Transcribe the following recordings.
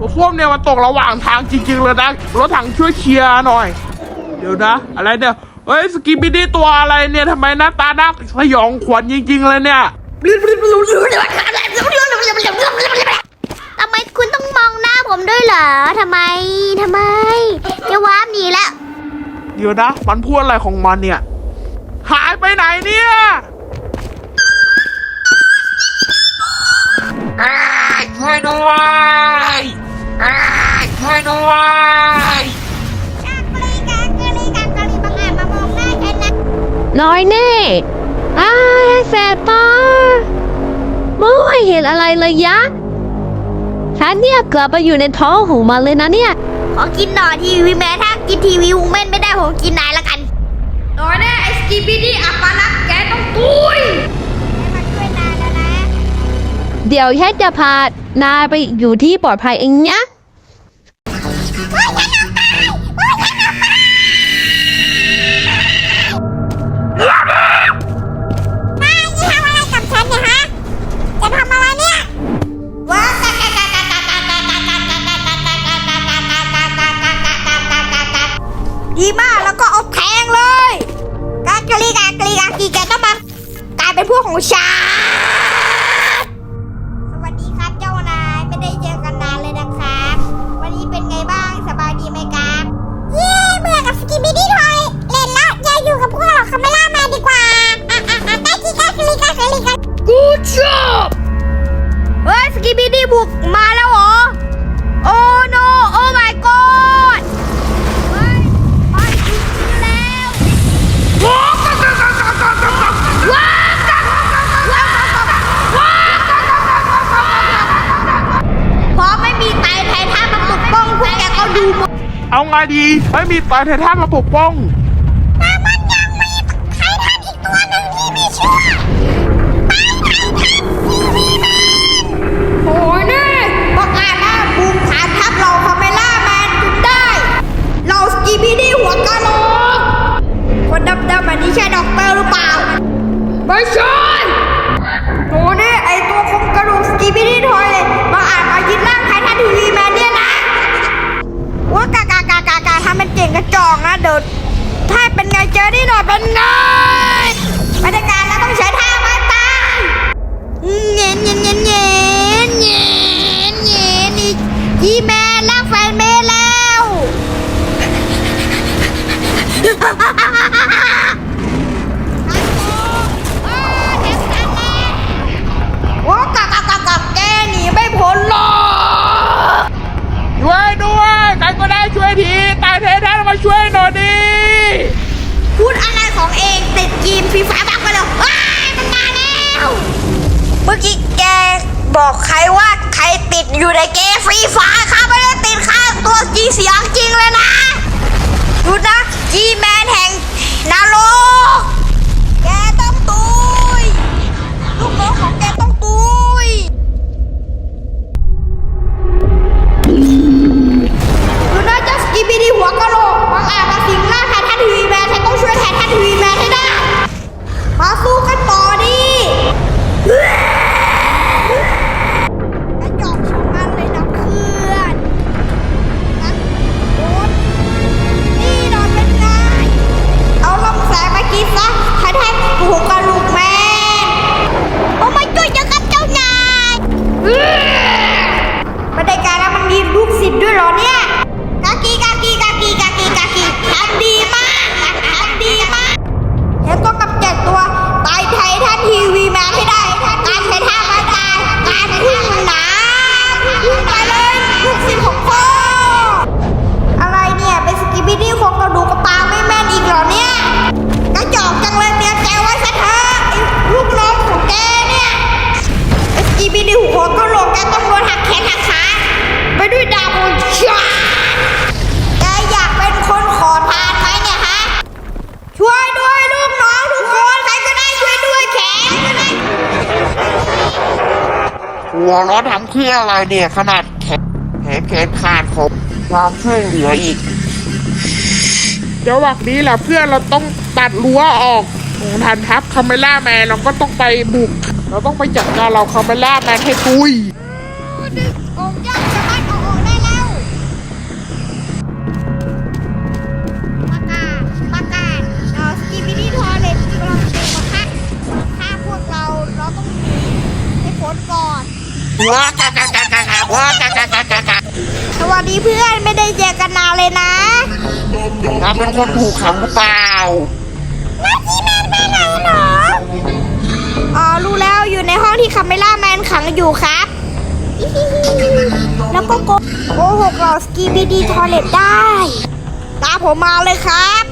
รถส้วมเนี่ยมันตกระหว่างทางจริงๆเลยนะ รถถังช่วยเคลียร์หน่อย เดี๋ยวนะ อะไรเนี่ย เฮ้ย สกิปปี้ดี้ตัวอะไรเนี่ยทำไมหน้าตาหน้าสยองขวัญจริงๆเลยเนี่ยทำไมคุณต้องมองหน้าผมด้วยเหรอทำไมทำไมจะวาร์ปหนีแล้ว เดี๋ยวนะ มันพูดอะไรของมันเนี่ย หายไปไหนเนี่ยอ้ายช่วยด้วยอ้ายช่ วยด้วยน้อยแน่อ้ายแสบตาไม่เห็นอะไรเลยยะ ฉันเนี่ยกลับไปอยู่ในท้องของมันเลยนะเนี่ย ขอกินหน่อทีวีแม้ถ้ากินทีวีวูแมนไม่ได้ผมกินนายละกันหน่อยแน่ไอ้สกีบีดี้อัปารักแกต้องตุยมาช่วยนายแล้วนะเดี๋ยวฉันจะพานายไปอยู่ที่ปลอดภัยเองนะนายนี่ทำ อีบ้าแล้วก็เอาแทงเลย กากรีกากรีกากีแกต้มากลายเป็นพวกของฉัน เอาไงดีไม่มีตายไททันมาปกป้องแต่มันยังมีไททันอีกตัวหนึ่งที่มีชื่อไททันทีวีแมนโอ้ยนี่บอกอาจนะบุกฐานทัพเราคาเมล่าแมนจนได้ เราสกีพีดีหัวกะโหลกคนดำๆอันนี้ใช่ด็อกเตอร์หรือเปล่า ไม่ใช่ จอกนะเดี๋ยวถ้าเป็นไงเจอนี่หน่อยเป็นไงบรรยากาศแล้วต้องใช้ท่าไม้ตายเงี้ยเงี้ยเงี้ยเงี้ยเงี้ยเงี้ยนี่ยีแม่ลากแฟนเมย์แล้วโอ้กากากากาแกหนีไม่พ้นหรอกช่วยด้วยใครก็ได้ช่วยทีตา มาช่วยหน่อยดิพูดอะไรของเองติดกีมฟรีไฟาบักไปแล้วว้ายมันมาแล้วเมื่อกี้แกบอกใครว่าใครติดอยู่ในเกมฟรีไฟค่ะไม่ได้ติดค่าตัวจีเสียงจริงเลยนะดูนะจีแมนแห่งนรกแกต้องตุยลูกน้อง หัวเราทำเครื่ออะไรเนี่ยขนาดแขนแขนขาดผมควาเมช่อยเหลืออีกเดี๋ยววันนี้แหละเพื่อนเราต้องตัดรั้วออกตรงทันทัพคาเมล่าแมนเราก็ต้องไปบุก เราต้องไปจัดการเราคาเมล่าแมนให้ตุยองยอามารถเอออกได้แล้วประกาศประาเอ่สกีบินี่ทอเลตกำลังเตมาฆ่าพวกเราเราต้องหนีให้พ้นก่อน สวัสดีเพื่อนไม่ได้เจอกันนานเลยนะเราเป็นคนถูกขังหรืเปล่านักที่แมนไปไหนหรออ๋อรู้แล้วอยู่ในห้องที่คาเมล่าแมนขังอยู่ครับ แล้วก็โกหกหลอกสกีบีดีทอเล็ตได้ ตาผมมาเลยครับ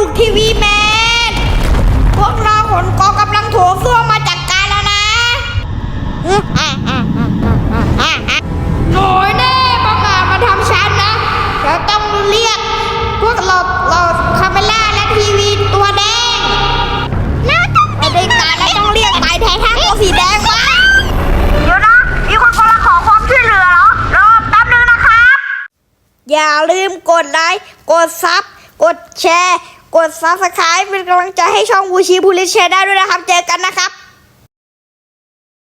โครงกระดูกทีวีแมน พวกเราขนกองกำลังโถส้วมมาจัดการแล้วนะหน่อยแน่ประกาศมาทำฉันนะเดี๋ยวต้องเรียก พวกเราเราคาเมล่าและทีวีตัวแดงไม่ได้การแล้วต้องเรียกไต่แทนท่าตัวสีแดงวะเดี๋ยวนะ มีคนกำลังขอความช่วยเหลือเหรอ รอแป๊บนึงนะครับ อย่าลืมกดไลค์ กดซับ กดแชร์ กดซับสไครป์เป็นกำลังใจให้ช่องบูชีบูลิชแชร์ได้ด้วยนะครับ เจอกันนะครับ